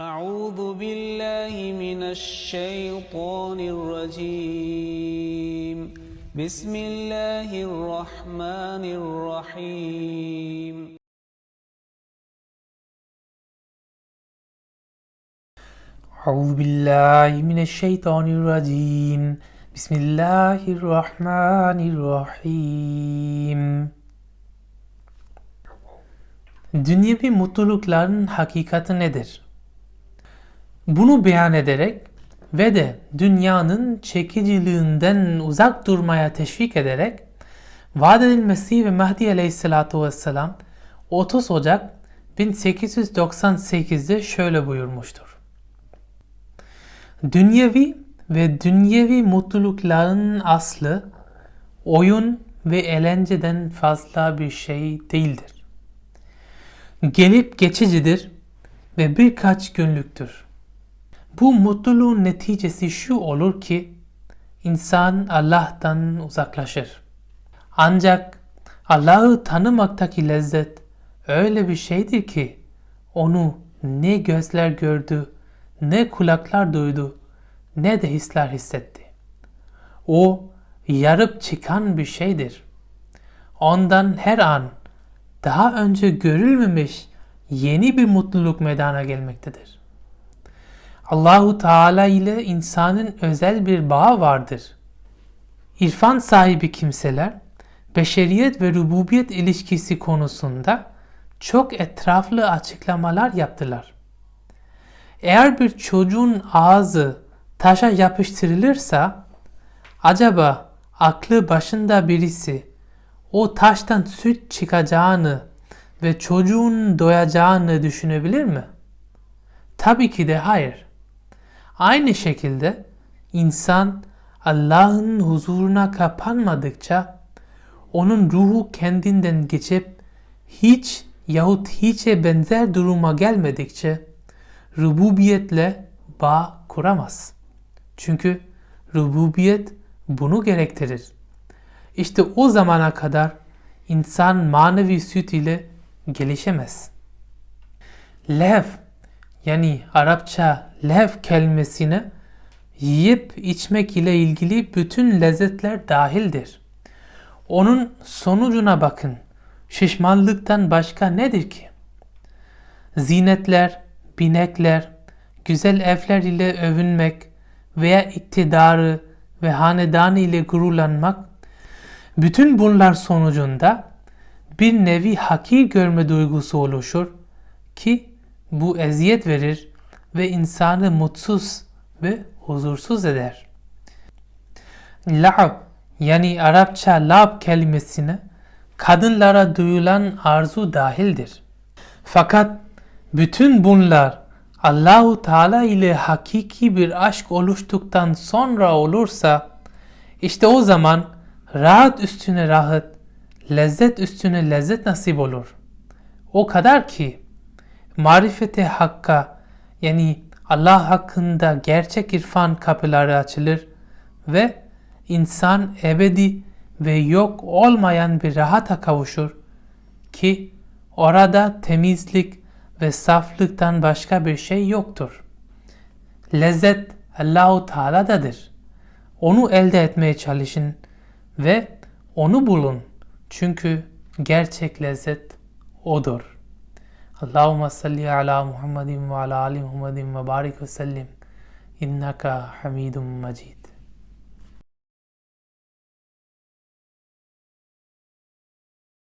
أعوذ بالله من الشيطان الرجيم بسم الله الرحمن الرحيم أعوذ بالله من الشيطان الرجيم بسم الله الرحمن الرحيم Dünyevi mutlulukların hakikati nedir? Bunu beyan ederek ve de dünyanın çekiciliğinden uzak durmaya teşvik ederek vaat edilmesi ve Mehdi Aleyhisselatu Vesselam 30 Ocak 1898'de şöyle buyurmuştur. Dünyevi ve dünyevi mutlulukların aslı oyun ve eğlenceden fazla bir şey değildir. Gelip geçicidir ve birkaç günlüktür. Bu mutluluğun neticesi şu olur ki insan Allah'tan uzaklaşır. Ancak Allah'ı tanımaktaki lezzet öyle bir şeydir ki onu ne gözler gördü, ne kulaklar duydu, ne de hisler hissetti. O yarıp çıkan bir şeydir. Ondan her an daha önce görülmemiş yeni bir mutluluk meydana gelmektedir. Allahu Teala ile insanın özel bir bağı vardır. İrfan sahibi kimseler beşeriyet ve rububiyet ilişkisi konusunda çok etraflı açıklamalar yaptılar. Eğer bir çocuğun ağzı taşa yapıştırılırsa acaba aklı başında birisi o taştan süt çıkacağını ve çocuğun doyacağını düşünebilir mi? Tabii ki de hayır. Aynı şekilde insan Allah'ın huzuruna kapanmadıkça onun ruhu kendinden geçip hiç yahut hiçe benzer duruma gelmedikçe rububiyetle bağ kuramaz. Çünkü rububiyet bunu gerektirir. İşte o zamana kadar insan manevi süt ile gelişemez. Lev yani Arapça lev kelimesine yiyip içmek ile ilgili bütün lezzetler dahildir. Onun sonucuna bakın. Şişmanlıktan başka nedir ki? Zinetler, binekler, güzel evler ile övünmek veya iktidarı ve hanedanı ile gururlanmak bütün bunlar sonucunda bir nevi hakir görme duygusu oluşur ki bu eziyet verir ve insanı mutsuz ve huzursuz eder. La'b yani Arapça lab kelimesine kadınlara duyulan arzu dahildir. Fakat bütün bunlar Allahu Teala ile hakiki bir aşk oluştuktan sonra olursa işte o zaman rahat üstüne rahat, lezzet üstüne lezzet nasip olur. O kadar ki marifete hakka yani Allah hakkında gerçek irfan kapıları açılır ve insan ebedi ve yok olmayan bir rahata kavuşur ki orada temizlik ve saflıktan başka bir şey yoktur. Lezzet Allahu Teala'dadır. Onu elde etmeye çalışın ve onu bulun. Çünkü gerçek lezzet odur. اللهم صل على محمد وعلى آل محمد وبارك وسلم. إنك حميد مجيد.